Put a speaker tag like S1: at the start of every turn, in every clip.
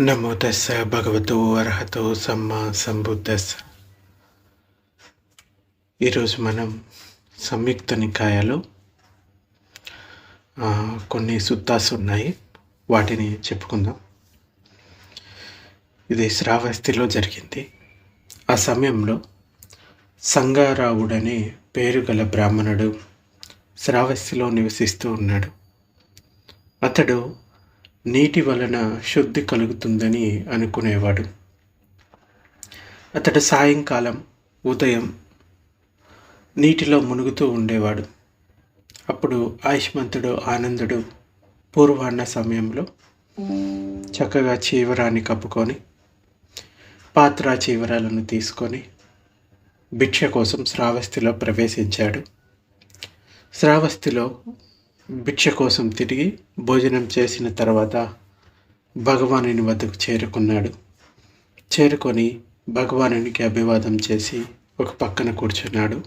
S1: నమో దశ భగవతో అర్హతో సమ్మ సంబుద్ధస్ ఈరోజు మనం సంయుక్త నికాయలో కొన్ని సుత్తాస్ ఉన్నాయి. వాటిని చెప్పుకుందాం. ఇది శ్రావస్తిలో జరిగింది. ఆ సమయంలో సంగారావుడనే పేరు గల బ్రాహ్మణుడు శ్రావస్తిలో నివసిస్తూ ఉన్నాడు. అతడు నీటి వలన శుద్ధి కలుగుతుందని అనుకునేవాడు. అతడు సాయంకాలం ఉదయం నీటిలో మునుగుతూ ఉండేవాడు. అప్పుడు ఆయుష్మంతుడు ఆనందుడు పూర్వాన్న సమయంలో చక్కగా చీవరాన్ని కప్పుకొని పాత్ర చీవరాలను తీసుకొని భిక్ష కోసం శ్రావస్తిలో ప్రవేశించాడు. శ్రావస్తిలో భిక్ష కోసం తిరిగి భోజనం చేసిన తర్వాత భగవానుని వద్దకు చేరుకున్నాడు. చేరుకొని భగవానునికి అభివాదం చేసి ఒక పక్కన కూర్చున్నాడు.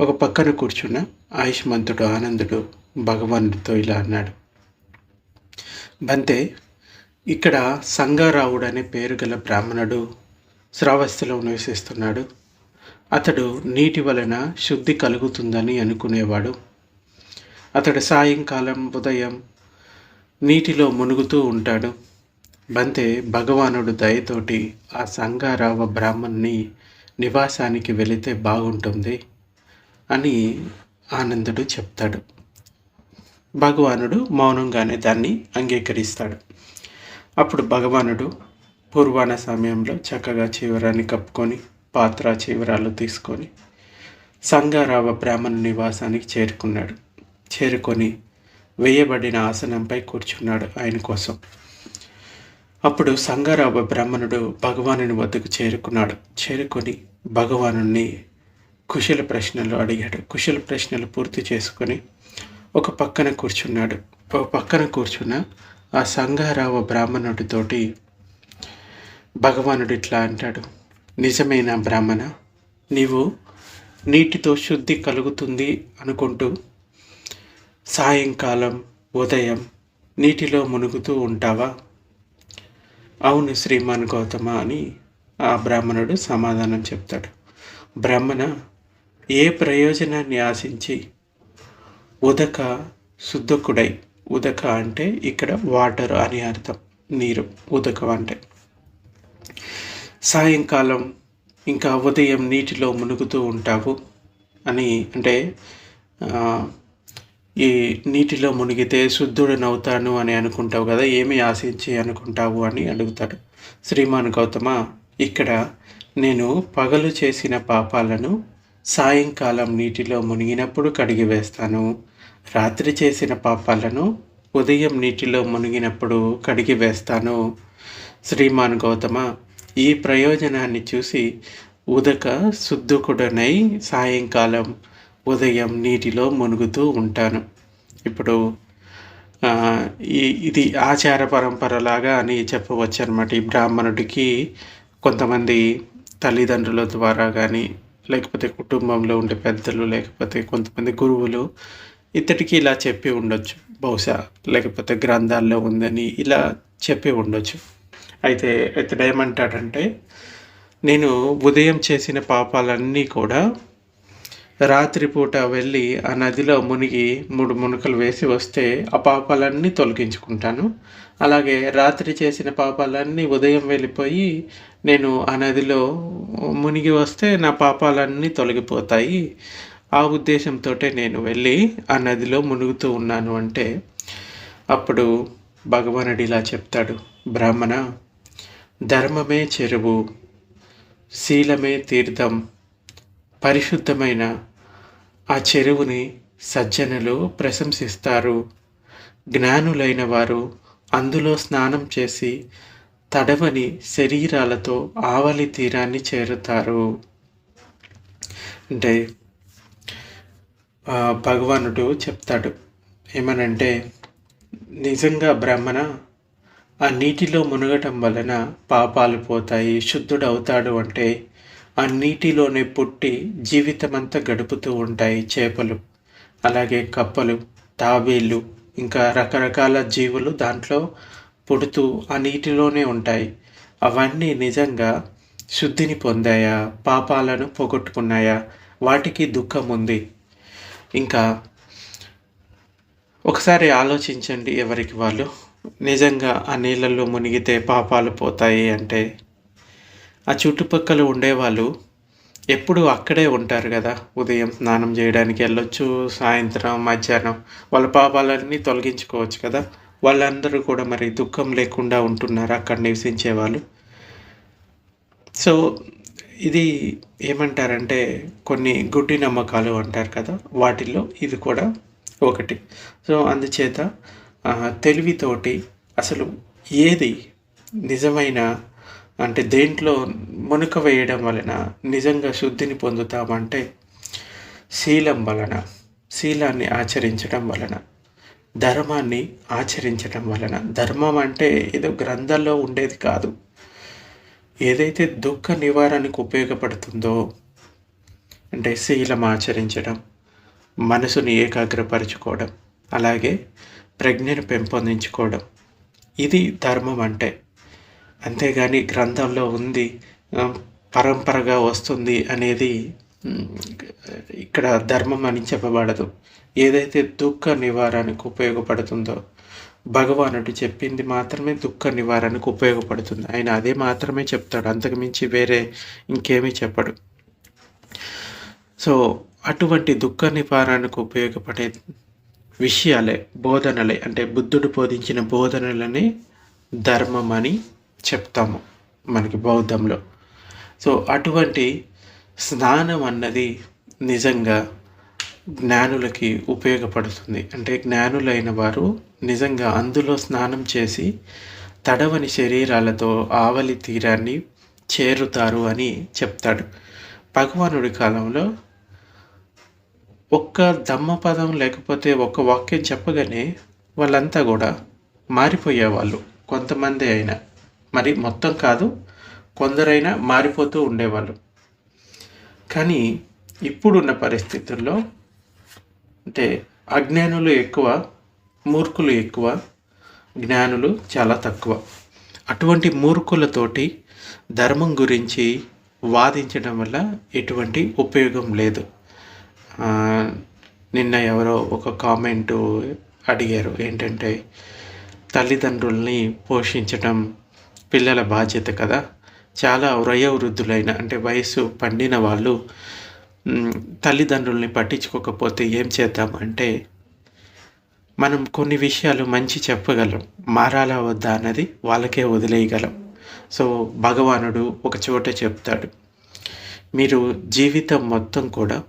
S1: ఒక పక్కన కూర్చున్న ఆయుష్మంతుడు ఆనందుడు భగవానుడితో ఇలా అన్నాడు. బంతే ఇక్కడ సంగారావుడు అనే పేరు గల బ్రాహ్మణుడు శ్రావస్తిలో నివసిస్తున్నాడు. అతడు నీటి వలన శుద్ధి కలుగుతుందని అనుకునేవాడు. అతడు సాయంకాలం ఉదయం నీటిలో మునుగుతూ ఉంటాడు. బంతే భగవానుడు దయతోటి ఆ సంగారావ బ్రాహ్మణ్ణి నివాసానికి వెళితే బాగుంటుంది అని ఆనందుడు చెప్తాడు. భగవానుడు మౌనంగానే దాన్ని అంగీకరిస్తాడు. అప్పుడు భగవానుడు పూర్వాణ సమయంలో చక్కగా చివరాన్ని కప్పుకొని పాత్ర చివరాలు తీసుకొని సంగారావ బ్రాహ్మణ నివాసానికి చేరుకున్నాడు. చేరుకొని వేయబడిన ఆసనంపై కూర్చున్నాడు ఆయన కోసం. అప్పుడు సంగారావ బ్రాహ్మణుడు భగవానుని వద్దకు చేరుకున్నాడు. చేరుకొని భగవానుని కుశల ప్రశ్నలు అడిగాడు. కుశల ప్రశ్నలు పూర్తి చేసుకొని ఒక పక్కన కూర్చున్నాడు. ఒక పక్కన కూర్చున్న ఆ సంగారావ బ్రాహ్మణుడితోటి భగవానుడు ఇట్లా అంటాడు. నిజమైన బ్రాహ్మణ? నీవు నీటితో శుద్ధి కలుగుతుంది అనుకుంటూ సాయంకాలం ఉదయం నీటిలో మునుగుతూ ఉంటావా? అవును శ్రీమాన్ గౌతమ అని ఆ బ్రాహ్మణుడు సమాధానం చెప్తాడు. బ్రాహ్మణ ఏ ప్రయోజనాన్ని ఆశించి ఉదక శుద్ధకుడై ఉదక అంటే ఇక్కడ వాటర్ అని అర్థం నీరు ఉదకం అంటే. సాయంకాలం ఇంకా ఉదయం నీటిలో మునుగుతూ ఉంటావు అని అంటే ఈ నీటిలో మునిగితే శుద్ధుడనవుతాను అని అనుకుంటావు కదా ఏమి ఆశించి అనుకుంటావు అని అడుగుతాడు శ్రీమాన్ గౌతమ. ఇక్కడ నేను పగలు చేసిన పాపాలను సాయంకాలం నీటిలో మునిగినప్పుడు కడిగి వేస్తాను. రాత్రి చేసిన పాపాలను ఉదయం నీటిలో మునిగినప్పుడు కడిగి వేస్తాను. శ్రీమాన్ గౌతమ ఈ ప్రయోజనాన్ని చూసి ఉదక శుద్ధుకుడనై సాయంకాలం ఉదయం నీటిలో మునుగుతూ ఉంటాను. ఇప్పుడు ఈ ఇది ఆచార పరంపరలాగా అని చెప్పవచ్చు అనమాట ఈ బ్రాహ్మణుడికి కొంతమంది తల్లిదండ్రుల ద్వారా కానీ లేకపోతే కుటుంబంలో ఉండే పెద్దలు లేకపోతే కొంతమంది గురువులు ఇతడికి ఇలా చెప్పి ఉండొచ్చు. బహుశా లేకపోతే గ్రంథాల్లో ఉందని ఇలా చెప్పి ఉండొచ్చు. అయితే ఇతడు ఏమంటాడంటే నేను ఉదయం చేసిన పాపాలన్నీ కూడా రాత్రిపూట వెళ్ళి ఆ నదిలో మునిగి మూడు మునుకలు వేసి వస్తే ఆ పాపాలన్నీ తొలగించుకుంటాను. అలాగే రాత్రి చేసిన పాపాలన్నీ ఉదయం వెళ్ళిపోయి నేను ఆ నదిలో మునిగి వస్తే నా పాపాలన్నీ తొలగిపోతాయి. ఆ ఉద్దేశంతో నేను వెళ్ళి ఆ నదిలో మునుగుతూ ఉన్నాను అంటే అప్పుడు భగవానుడు ఇలా చెప్తాడు బ్రాహ్మణ ధర్మమే చెరువు శీలమే తీర్థం పరిశుద్ధమైన ఆ చెరువుని సజ్జనులు ప్రశంసిస్తారు. జ్ఞానులైన వారు అందులో స్నానం చేసి తడవని శరీరాలతో ఆవలి తీరాన్ని చేరుతారు. అంటే భగవానుడు చెప్తాడు. ఏమనంటే నిజంగా బ్రహ్మణ ఆ నీటిలో మునగటం వలన పాపాలు పోతాయి శుద్ధుడవుతాడు అంటే ఆ నీటిలోనే పుట్టి జీవితమంతా గడుపుతూ ఉంటాయి చేపలు. అలాగే కప్పలు తాబేళ్ళు ఇంకా రకరకాల జీవులు దాంట్లో పుడుతూ ఆ నీటిలోనే ఉంటాయి. అవన్నీ నిజంగా శుద్ధిని పొందాయా పాపాలను పోగొట్టుకున్నాయా? వాటికి దుఃఖం ఉంది ఇంకా ఒకసారి ఆలోచించండి ఎవరికి వాళ్ళు. నిజంగా ఆ నీళ్ళల్లో మునిగితే పాపాలు పోతాయి అంటే ఆ చుట్టుపక్కల ఉండేవాళ్ళు ఎప్పుడు అక్కడే ఉంటారు కదా ఉదయం స్నానం చేయడానికి వెళ్ళొచ్చు సాయంత్రం మధ్యాహ్నం. వాళ్ళ పాపాలన్నీ తొలగించుకోవచ్చు కదా. వాళ్ళందరూ కూడా మరి దుఃఖం లేకుండా ఉంటున్నారు అక్కడ నివసించే వాళ్ళు సో ఇది ఏమంటారంటే కొన్ని గుడ్డి నమ్మకాలు అంటారు కదా వాటిల్లో ఇది కూడా ఒకటి. సో అందుచేత తెలివితోటి అసలు ఏది నిజమైన అంటే దేంట్లో మునుక వేయడం వలన నిజంగా శుద్ధిని పొందుతామంటే శీలం వలన శీలాన్ని ఆచరించడం వలన ధర్మాన్ని ఆచరించడం వలన. ధర్మం అంటే ఏదో గ్రంథాల్లో ఉండేది కాదు. ఏదైతే దుఃఖ నివారణకు ఉపయోగపడుతుందో అంటే శీలం ఆచరించడం మనసుని ఏకాగ్రపరచుకోవడం అలాగే ప్రజ్ఞను పెంపొందించుకోవడం ఇది ధర్మం అంటే. అంతేగాని గ్రంథంలో ఉంది పరంపరగా వస్తుంది అనేది ఇక్కడ ధర్మం అని చెప్పబడదు. ఏదైతే దుఃఖ నివారణకు ఉపయోగపడుతుందో భగవానుడు చెప్పింది మాత్రమే దుఃఖ నివారణకు ఉపయోగపడుతుంది. ఆయన అదే మాత్రమే చెప్తాడు అంతకుమించి వేరే ఇంకేమీ చెప్పడు. సో అటువంటి దుఃఖ నివారణకు ఉపయోగపడే విషయాలే బోధనలే. అంటే బుద్ధుడు బోధించిన బోధనలని ధర్మం అని చెప్తాము మనకి బౌద్ధంలో. సో అటువంటి స్నానం అన్నది నిజంగా జ్ఞానులకి ఉపయోగపడుతుంది. అంటే జ్ఞానులైన వారు నిజంగా అందులో స్నానం చేసి తడవని శరీరాలతో ఆవలి తీరాన్ని చేరుతారు అని చెప్తాడు. భగవానుడి కాలంలో ఒక్క దమ్మపదం లేకపోతే ఒక్క వాక్యం చెప్పగానే వాళ్ళంతా కూడా మారిపోయేవాళ్ళు కొంతమంది అయినా. మరి మొత్తం కాదు కొందరైనా మారిపోతూ ఉండేవాళ్ళు. కానీ ఇప్పుడున్న పరిస్థితుల్లో అంటే అజ్ఞానులు ఎక్కువ మూర్ఖులు ఎక్కువ జ్ఞానులు చాలా తక్కువ. అటువంటి మూర్ఖులతోటి ధర్మం గురించి వాదించడం వల్ల ఎటువంటి ఉపయోగం లేదు. నిన్న ఎవరో ఒక కామెంటు అడిగారు. ఏంటంటే తల్లిదండ్రుల్ని పోషించడం పిల్లల బాధ్యత కదా. చాలా వృద్ధులైన అంటే వయసు పండిన వాళ్ళు తల్లిదండ్రుల్ని పట్టించుకోకపోతే ఏం చేద్దాం అంటే మనం కొన్ని విషయాలు మంచి చెప్పగలం. మారాలా వద్దా అన్నది వాళ్ళకే వదిలేయగలం. సో భగవానుడు ఒక చోట చెప్తాడు. మీరు జీవితం మొత్తం కూడా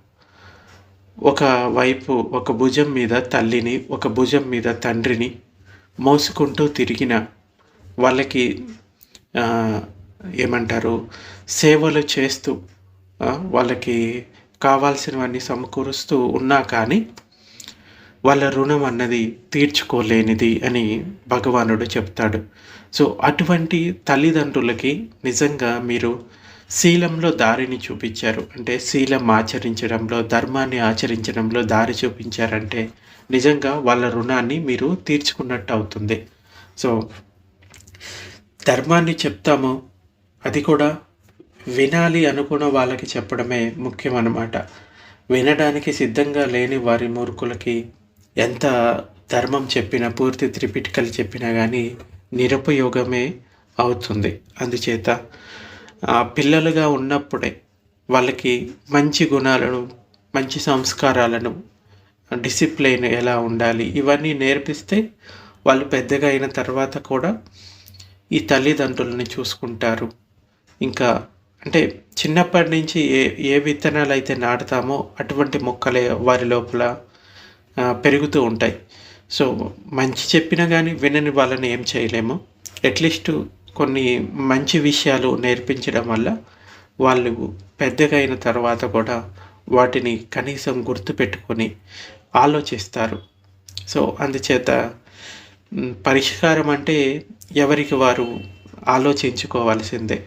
S1: ఒక వైపు ఒక భుజం మీద తల్లిని ఒక భుజం మీద తండ్రిని మోసుకుంటూ తిరిగిన వాళ్ళకి ఏమంటారు సేవలు చేస్తూ వాళ్ళకి కావాల్సినవన్నీ సమకూరుస్తూ ఉన్నా కానీ వాళ్ళ రుణం అన్నది తీర్చుకోలేనిది అని భగవానుడు చెప్తాడు. సో అటువంటి తల్లిదండ్రులకి నిజంగా మీరు శీలంలో దారిని చూపించారు. అంటే శీలం ఆచరించడంలో ధర్మాన్ని ఆచరించడంలో దారి చూపించారంటే నిజంగా వాళ్ళ రుణాన్ని మీరు తీర్చుకున్నట్టు అవుతుంది. సో ధర్మాన్ని చెప్తాము అది కూడా వినాలి అనుకున్న వాళ్ళకి చెప్పడమే ముఖ్యం అన్నమాట వినడానికి సిద్ధంగా లేని వారి మూర్ఖులకి ఎంత ధర్మం చెప్పినా పూర్తి త్రిపిటికలు చెప్పినా కానీ నిరుపయోగమే అవుతుంది. అందుచేత పిల్లలుగా ఉన్నప్పుడే వాళ్ళకి మంచి గుణాలను మంచి సంస్కారాలను డిసిప్లైన్ ఎలా ఉండాలి ఇవన్నీ నేర్పిస్తే వాళ్ళు పెద్దగా అయిన తర్వాత కూడా ఈ తల్లిదండ్రులని చూసుకుంటారు. ఇంకా అంటే చిన్నప్పటి నుంచి ఏ ఏ విత్తనాలు అయితే నాటుతామో అటువంటి మొక్కలే వారి లోపల పెరుగుతూ ఉంటాయి. సో మంచి చెప్పినా కానీ వినని వాళ్ళని ఏం చేయలేము. అట్లీస్ట్ కొన్ని మంచి విషయాలు నేర్పించడం వల్ల వాళ్ళు పెద్దగా అయిన తర్వాత కూడా వాటిని కనీసం గుర్తుపెట్టుకొని ఆలోచిస్తారు. సో అందుచేత పరిష్కారం అంటే ఎవరికి వారు ఆలోచించుకోవాల్సిందే.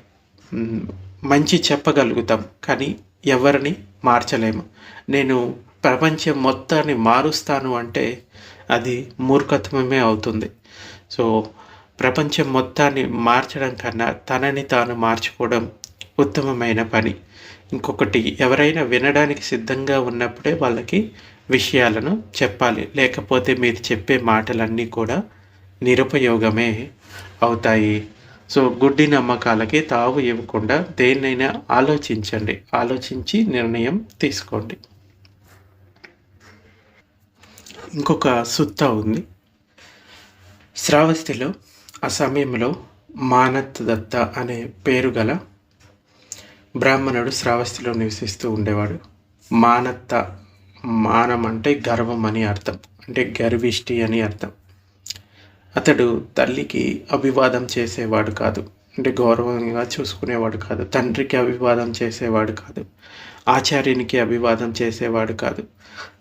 S1: మంచి చెప్పగలుగుతాం కానీ ఎవరిని మార్చలేము. నేను ప్రపంచం మొత్తాన్ని మారుస్తాను అంటే అది మూర్ఖత్వమే అవుతుంది. సో ప్రపంచం మొత్తాన్ని మార్చడం కన్నా తనని తాను మార్చుకోవడం ఉత్తమమైన పని. ఇంకొకటి ఎవరైనా వినడానికి సిద్ధంగా ఉన్నప్పుడే వాళ్ళకి విషయాలను చెప్పాలి. లేకపోతే మీరు చెప్పే మాటలన్నీ కూడా నిరుపయోగమే. అవుతాయి. సో గుడ్డి నమ్మకాలకి తావు ఇవ్వకుండా దేన్నైనా ఆలోచించండి. ఆలోచించి నిర్ణయం తీసుకోండి. ఇంకొక సుత్త ఉంది. శ్రావస్తిలో ఆ సమయంలో మానత్ దత్త అనే పేరు గల బ్రాహ్మణుడు శ్రావస్తిలో నివసిస్తూ ఉండేవాడు. మానత్త మానం అంటే గర్వం అని అర్థం. అంటే గర్విష్టి అని అర్థం. అతడు తల్లికి అభివాదం చేసేవాడు కాదు. అంటే గౌరవంగా చూసుకునేవాడు కాదు. తండ్రికి అభివాదం చేసేవాడు కాదు. ఆచార్యునికి అభివాదం చేసేవాడు కాదు.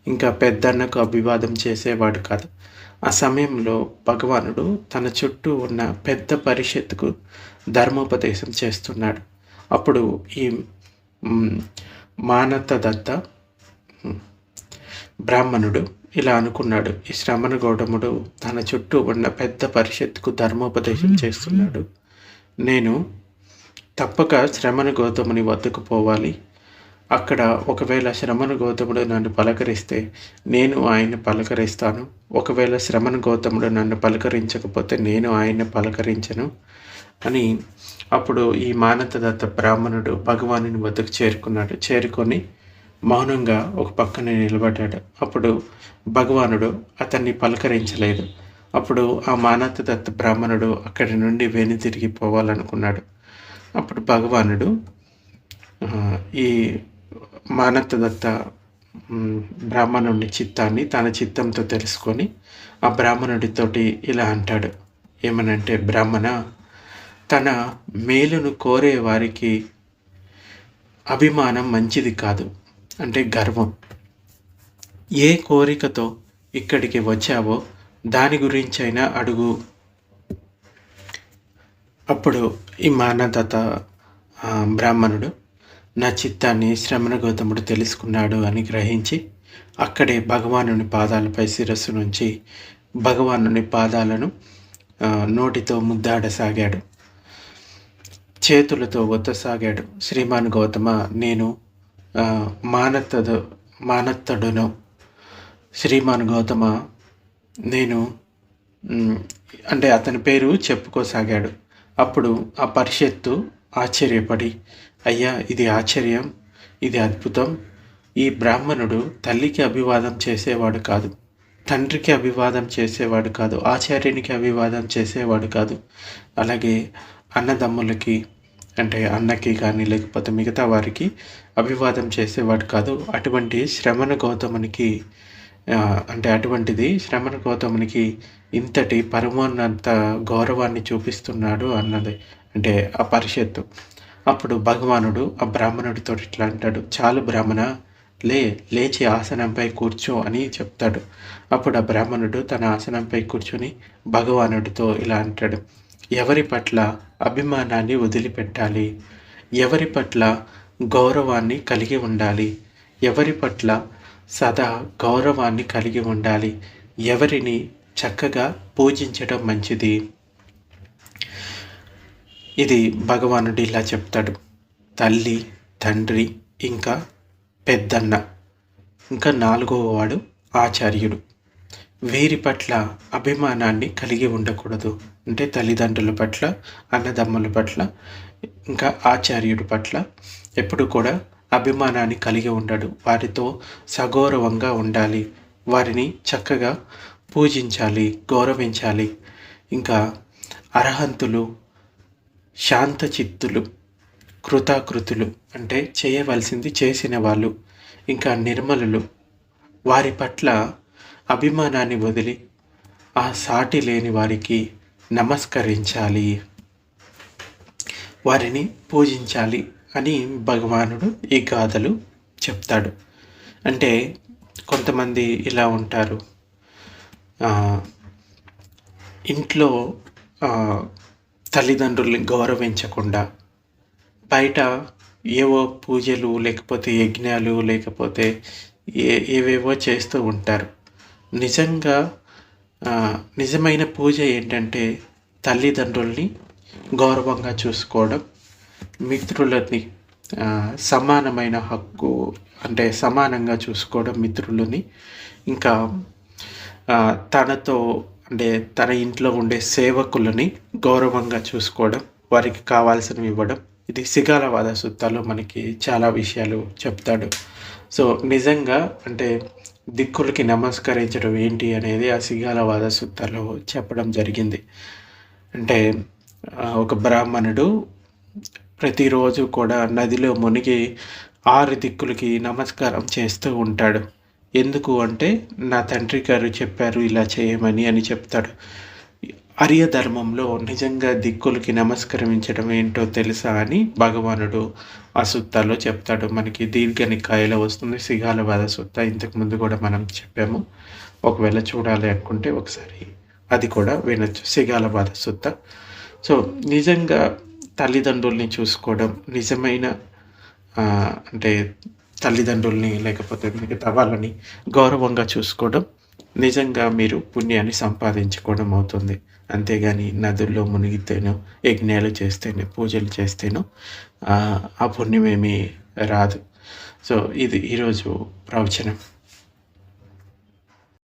S1: ఇంకా పెద్దన్నకు అభివాదం చేసేవాడు కాదు. ఆ సమయంలో భగవానుడు తన చుట్టూ ఉన్న పెద్ద పరిషత్తుకు ధర్మోపదేశం చేస్తున్నాడు. అప్పుడు ఈ మానత దత్త బ్రాహ్మణుడు ఇలా అనుకున్నాడు. ఈ శ్రమణ గౌడముడు తన చుట్టూ ఉన్న పెద్ద పరిషత్తుకు ధర్మోపదేశం చేస్తున్నాడు. నేను తప్పక శ్రమణ గౌతముని వద్దకు పోవాలి. అక్కడ ఒకవేళ శ్రమణ గౌతముడు నన్ను పలకరిస్తే నేను ఆయన్ని పలకరిస్తాను. ఒకవేళ శ్రమణ గౌతముడు నన్ను పలకరించకపోతే నేను ఆయన్ని పలకరించను అని అప్పుడు ఈ మానతదత్త బ్రాహ్మణుడు భగవానుని వద్దకు చేరుకున్నాడు. చేరుకొని మౌనంగా ఒక పక్కన నిలబడ్డాడు. అప్పుడు భగవానుడు అతన్ని పలకరించలేదు. అప్పుడు ఆ మానతదత్త బ్రాహ్మణుడు అక్కడి నుండి వెనుతిరిగి పోవాలనుకున్నాడు. అప్పుడు భగవానుడు ఈ మానతదత్త బ్రాహ్మణుడి చిత్తాన్ని తన చిత్తంతో తెలుసుకొని ఆ బ్రాహ్మణుడితోటి ఇలా అంటాడు. ఏమనంటే బ్రాహ్మణ తన మేలును కోరే వారికి అభిమానం మంచిది కాదు. అంటే గర్వం. ఏ కోరికతో ఇక్కడికి వచ్చావో దాని గురించైనా అడుగు. అప్పుడు ఈ మానదత బ్రాహ్మణుడు నా చిత్తాన్ని శ్రమణ గౌతముడు తెలుసుకున్నాడు అని గ్రహించి అక్కడే భగవానుని పాదాలపై శిరస్సు నుంచి భగవానుని పాదాలను నోటితో ముద్దాడసాగాడు. చేతులతో ఒత్తసాగాడు. శ్రీమాన్ గౌతమ నేను మానత్తదు మానత్తడును. శ్రీమాన్ గౌతమ నేను అంటే అతని పేరు చెప్పుకోసాగాడు. అప్పుడు ఆ పరిషత్తు ఆశ్చర్యపడి అయ్యా ఇది ఆశ్చర్యం ఇది అద్భుతం. ఈ బ్రాహ్మణుడు తల్లికి అభివాదం చేసేవాడు కాదు తండ్రికి అభివాదం చేసేవాడు కాదు ఆచార్యునికి అభివాదం చేసేవాడు కాదు. అలాగే అన్నదమ్ములకి అంటే అన్నకి కానీ లేకపోతే మిగతా వారికి అభివాదం చేసేవాడు కాదు. అటువంటి శ్రమణ గౌతమునికి అంటే అటువంటిది శ్రమణ గౌతమునికి ఇంతటి పరమోన్నత గౌరవాన్ని చూపిస్తున్నాడు అన్నది. అంటే ఆ పరిషత్తు. అప్పుడు భగవానుడు ఆ బ్రాహ్మణుడితో ఇట్లా అంటాడు చాలు బ్రాహ్మణ లే లేచి ఆసనంపై కూర్చో అని చెప్తాడు. అప్పుడు ఆ బ్రాహ్మణుడు తన ఆసనంపై కూర్చొని భగవానుడితో ఇలా అంటాడు. ఎవరి పట్ల అభిమానాన్ని వదిలిపెట్టాలి? ఎవరి పట్ల గౌరవాన్ని కలిగి ఉండాలి? ఎవరి పట్ల సదా గౌరవాన్ని కలిగి ఉండాలి? ఎవరిని చక్కగా పూజించడం మంచిది? ఇది భగవానుడు ఇలా చెప్తాడు. తల్లి తండ్రి ఇంకా పెద్దన్న. ఇంకా నాలుగవ వాడు ఆచార్యుడు. వీరి పట్ల అభిమానాన్ని కలిగి ఉండకూడదు. అంటే తల్లిదండ్రుల పట్ల అన్నదమ్ముల పట్ల ఇంకా ఆచార్యుడి పట్ల ఎప్పుడు కూడా అభిమానాన్ని కలిగి ఉండడు. వారితో సగౌరవంగా ఉండాలి. వారిని చక్కగా పూజించాలి గౌరవించాలి. ఇంకా అర్హంతులు శాంతచిత్తులు కృతాకృతులు అంటే చేయవలసింది చేసిన వాళ్ళు ఇంకా నిర్మలులు. వారి పట్ల అభిమానాన్ని వదిలి ఆ సాటి లేని వారికి నమస్కరించాలి. వారిని పూజించాలి అని భగవానుడు ఈ గాథలు చెప్తాడు. అంటే కొంతమంది ఇలా ఉంటారు. ఇంట్లో తల్లిదండ్రుల్ని గౌరవించకుండా బయట ఏవో పూజలు లేకపోతే యజ్ఞాలు లేకపోతే ఏ ఏవేవో చేస్తూ ఉంటారు. నిజంగా నిజమైన పూజ ఏంటంటే తల్లిదండ్రుల్ని గౌరవంగా చూసుకోవడం మిత్రులని సమానమైన హక్కు అంటే సమానంగా చూసుకోవడం మిత్రులని ఇంకా తనతో అంటే తన ఇంట్లో ఉండే సేవకులని గౌరవంగా చూసుకోవడం వారికి కావాల్సినవి ఇవ్వడం ఇది సిగాలవాద సూత్రాలు మనకి చాలా విషయాలు చెప్తాడు. సో నిజంగా అంటే దిక్కులకి నమస్కరించడం ఏంటి అనేది ఆ సిగాలవాద సూత్రాలు చెప్పడం జరిగింది. అంటే ఒక బ్రాహ్మణుడు ప్రతిరోజు కూడా నదిలో మునిగి ఆరు దిక్కులకి నమస్కారం చేస్తూ ఉంటాడు. ఎందుకు అంటే నా తండ్రి గారు చెప్పారు ఇలా చేయమని అని చెప్తాడు. అర్యధర్మంలో నిజంగా దిక్కులకి నమస్కరించడం ఏంటో తెలుసా అని భగవానుడు ఆ సుత్తాలో చెప్తాడు. మనకి దీర్ఘనికాయలో వస్తుంది. సిగాలవాద సుత్త ఇంతకుముందు కూడా మనం చెప్పాము. ఒకవేళ చూడాలి అనుకుంటే ఒకసారి అది కూడా వినొచ్చు. సిగాలవాద సుత్త సో నిజంగా తల్లిదండ్రుల్ని చూసుకోవడం నిజమైన అంటే తల్లిదండ్రుల్ని లేకపోతే మిగతా వాళ్ళని గౌరవంగా చూసుకోవడం నిజంగా మీరు పుణ్యాన్ని సంపాదించుకోవడం అవుతుంది. అంతేగాని నదుల్లో మునిగితేనో యజ్ఞాలు చేస్తేనే పూజలు చేస్తేనో ఆ ఆ పుణ్యమేమీ రాదు. సో ఇది ఈరోజు ప్రవచనం.